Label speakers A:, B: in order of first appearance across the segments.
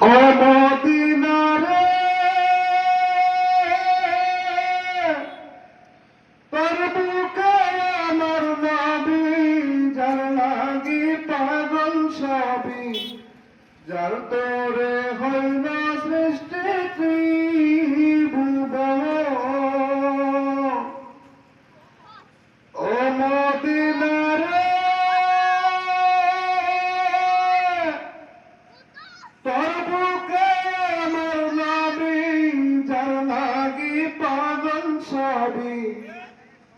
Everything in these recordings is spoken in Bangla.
A: ও মদিনা রে তোর বুকে আমার নবী, যার লাগি পাগল সবই যার তোরে হইল সৃষ্টি ত্রিভুবন পাগল সবই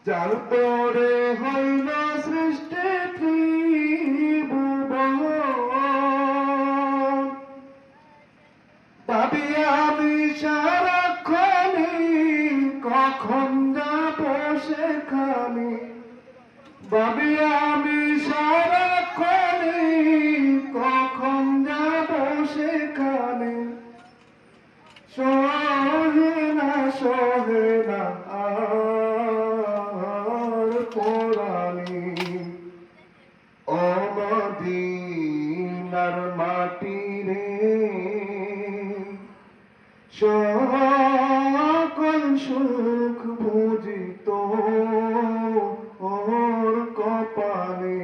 A: যার তোরে হইল সৃষ্টি ভাবি আমি সারাক্ষণি কখন যাব সেখানে। ভাবি আমি অমদিনার মাটি রে সকল সুখ বুঝিত ওর কপালে।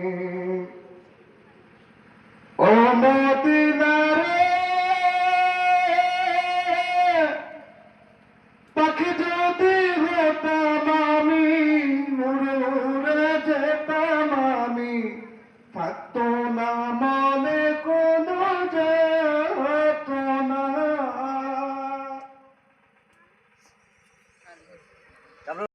A: অমদিনারে পাখি যদি হতাম আমি উড়ে উড়ে যেতাম আমি থাকতো না মনে কোনো